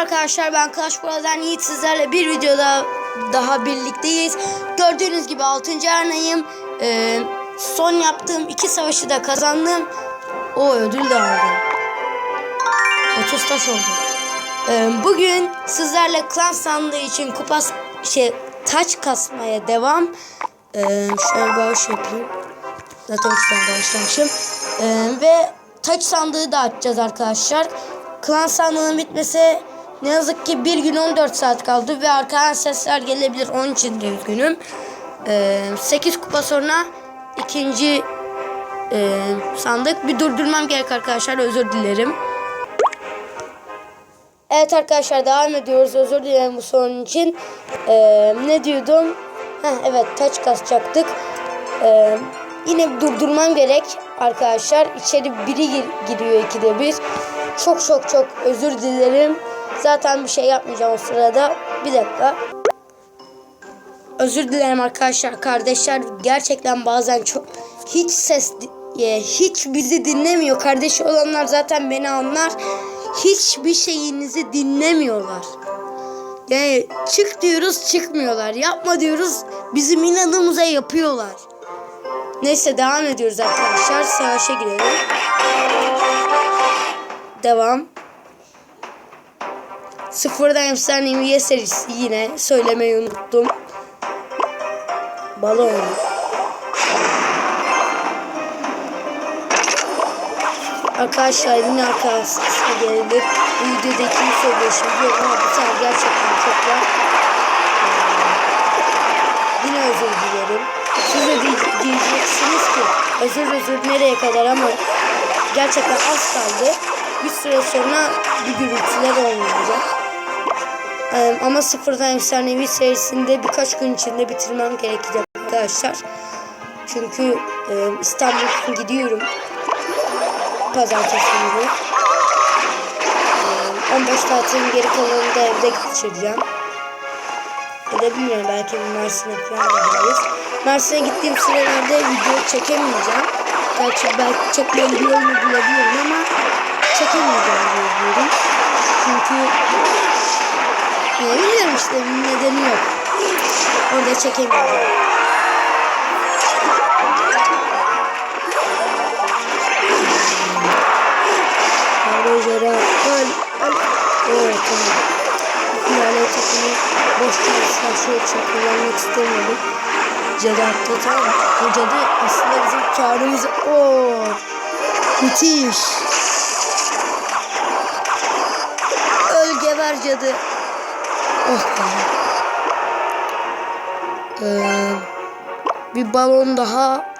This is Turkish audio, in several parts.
arkadaşlar ben Clash Royale'den Yiğit sizlerle bir videoda daha birlikteyiz. Gördüğünüz gibi 6. arenayım. Ee, son yaptığım iki savaşı da kazandım. O ödül de aldım. 30 taş oldu. Ee, bugün sizlerle klan sandığı için kupas şey taç kasmaya devam. Ee, şöyle bağış yapayım. Zaten üç tane bağışlamışım. Ee, ve taç sandığı da açacağız arkadaşlar. Klan sandığının bitmesi ne yazık ki bir gün 14 saat kaldı ve arkadan sesler gelebilir. Onun için de üzgünüm. Ee, 8 kupa sonra ikinci e, sandık. Bir durdurmam gerek arkadaşlar. Özür dilerim. Evet arkadaşlar devam ediyoruz. Özür dilerim bu sorun için. Ee, ne diyordum? Heh, evet taç kasacaktık. Ee, yine durdurmam gerek arkadaşlar. İçeri biri gir- giriyor ikide bir. Çok çok çok özür dilerim. Zaten bir şey yapmayacağım o sırada. Bir dakika. Özür dilerim arkadaşlar. Kardeşler gerçekten bazen çok hiç ses hiç bizi dinlemiyor. Kardeşi olanlar zaten beni anlar. Hiçbir şeyinizi dinlemiyorlar. Yani çık diyoruz çıkmıyorlar. Yapma diyoruz bizim inadımıza yapıyorlar. Neyse devam ediyoruz arkadaşlar. Savaşa girelim. Devam. Sıfırdan efsane üye serisi yine söylemeyi unuttum. Balon. Arkadaşlar yine arkadaşlar gelir. Bu videoda kim söylüyor şimdi ama bu sefer gerçekten çok var. Yine özür dilerim. Siz de diye- diyeceksiniz ki özür özür nereye kadar ama gerçekten az kaldı. Bir süre sonra bir gürültüler olmayacak. Ama sıfırdan efsanevi serisinde birkaç gün içinde bitirmem gerekecek arkadaşlar. Çünkü e, İstanbul'a gidiyorum. Pazartesi günü. Ee, 15 tatilin geri kalanını da evde geçireceğim. Ya belki Mersin'e falan gideriz. Mersin'e gittiğim sürelerde video çekemeyeceğim. Gerçi belki çekmeyi bir yolunu bulabilirim ama çekemeyeceğim diye diyorum. Çünkü ne bilmiyorum işte nedeni yok. Orada çekemeyeceğim. Barajlara öl öl. Evet tamam. Finale takımı boş çalışlar şu için kullanmak tamam mı? Bu cadı aslında bizim çağrımızı... Oo, müthiş. Öl geber cadı. Oh be. Ee, bir balon daha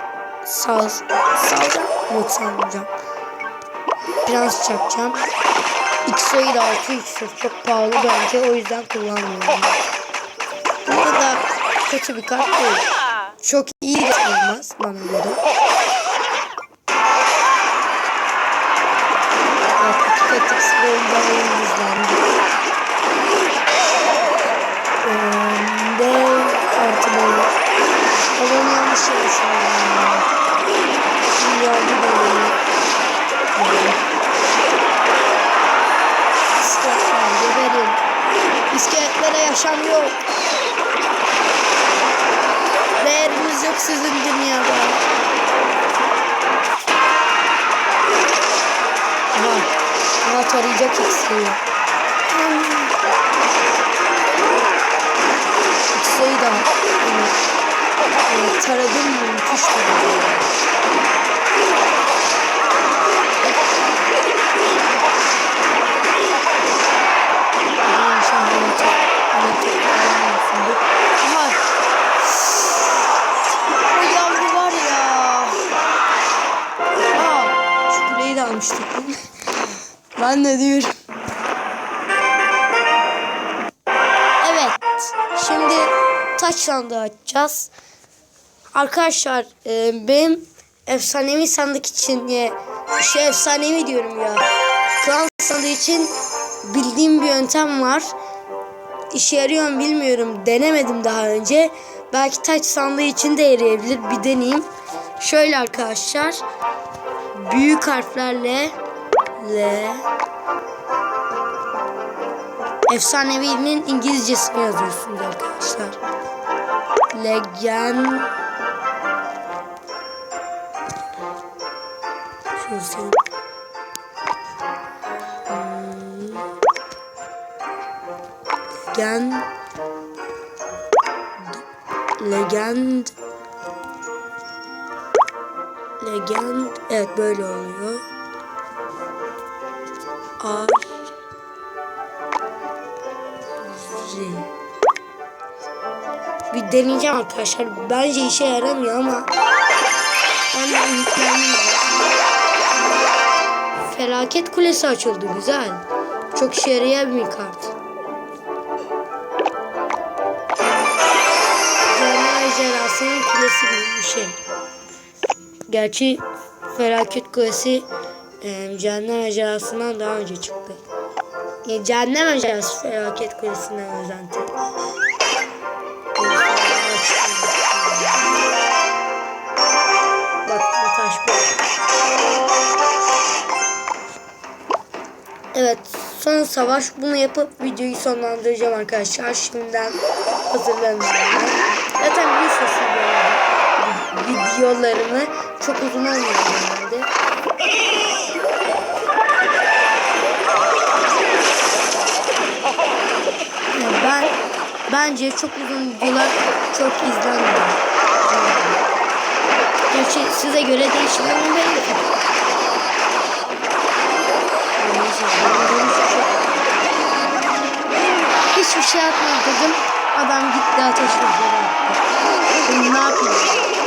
sal salacağım. Yok salmayacağım. Prens çakacağım. X'e de 6 iksir çok pahalı bence o yüzden kullanmıyorum. Bu da kötü bir kart değil. Çok iyi de olmaz bana göre. Yaşam yok. Değeriniz yok sizin dünyada. Aha. Aha tarayacak iksiri. İksiri da. Evet. Taradım mı? Müthiş taradım. Ben de diyorum. Evet. Şimdi taç sandığı açacağız. Arkadaşlar e, benim efsanevi sandık için ya şey efsanevi diyorum ya. Klan sandığı için bildiğim bir yöntem var. İşe yarıyor mu bilmiyorum. Denemedim daha önce. Belki taç sandığı için de yarayabilir. Bir deneyeyim. Şöyle arkadaşlar. Büyük harflerle L efsanevinin İngilizcesini yazıyorsunuz arkadaşlar. Legend Şunu. Legend Legend Legend evet böyle oluyor. R Z Bir deneyeceğim arkadaşlar. Bence işe yaramıyor ama ben de. Felaket kulesi açıldı güzel. Çok işe yarayan bir kart. Cehennem ejderhasının kulesi bir şey. Gerçi felaket kulesi e, cehennem ejderhasından daha önce çıktı. E, cehennem ejderhası felaket kulesinden özenti. Bak bu taş bu. Evet son savaş bunu yapıp videoyu sonlandıracağım arkadaşlar. Şimdiden hazırlanın. Zaten biliyorsunuz bu videolarımı çok uzun olmuyor genelde. Bence çok uzun videolar çok izlenmiyor. Gerçi size göre değişir ama benim hiçbir şey- atmadım. Adam gitti ateş vurdu. Şimdi ne yapayım?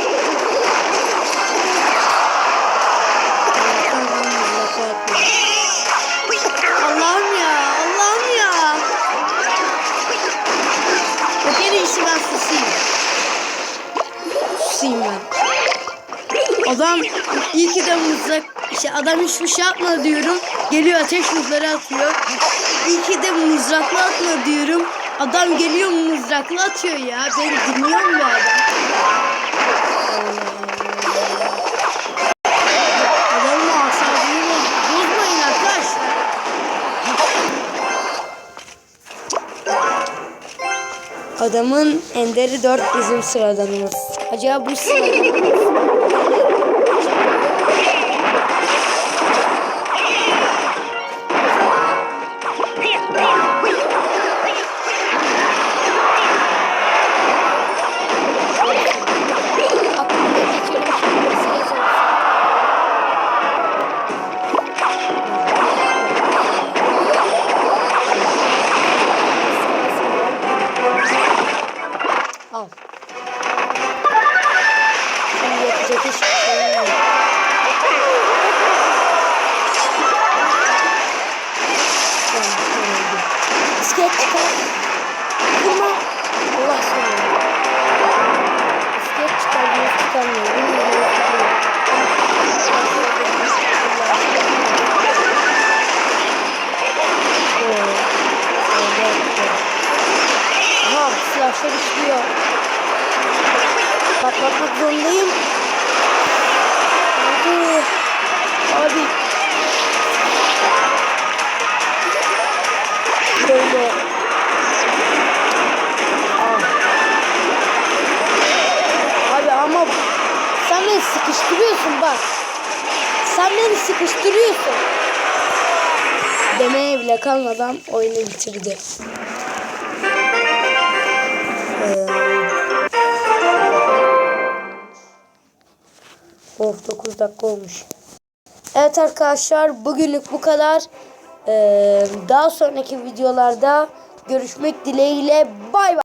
Adam iyi ki de mızrak işte adam hiçbir şey yapma diyorum. Geliyor ateş mızrağı atıyor. İyi ki de mızrakla atma diyorum. Adam geliyor mızrakla atıyor ya. Ben dinliyorum bu adam. Adamın asabını boz- bozmayın arkadaşlar. Adamın enderi 4 bizim sıradanımız. Acaba bu sıradanımız silahlar işliyor. Patlatmak zorundayım. Hadi. Abi. Şöyle. Ah. Abi ama sen beni sıkıştırıyorsun bak. Sen beni sıkıştırıyorsun. Demeye bile kalmadan oyunu bitirdi. Ee, Of 9 dakika olmuş. Evet arkadaşlar bugünlük bu kadar. Ee, daha sonraki videolarda görüşmek dileğiyle bay bay.